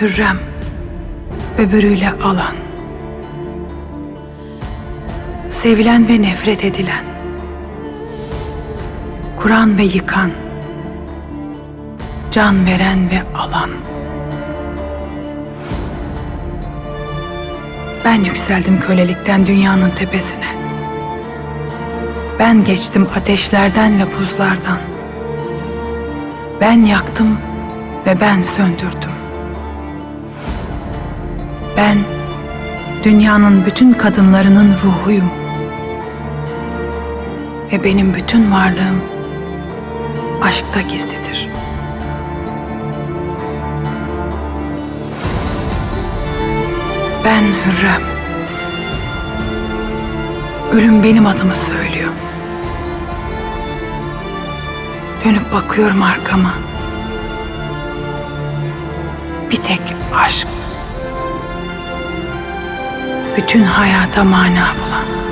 Hürrem, öbürüyle alan. Sevilen ve nefret edilen. Kuran ve yıkan. Can veren ve alan. Ben yükseldim kölelikten dünyanın tepesine. Ben geçtim ateşlerden ve buzlardan. Ben yaktım ve ben söndürdüm. Ben dünyanın bütün kadınlarının ruhuyum. Ve benim bütün varlığım aşkta gizlidir. Ben Hürrem. Ölüm benim adımı söylüyor. Dönüp bakıyorum arkama. Bir tek aşk. Bütün hayata mana bulan.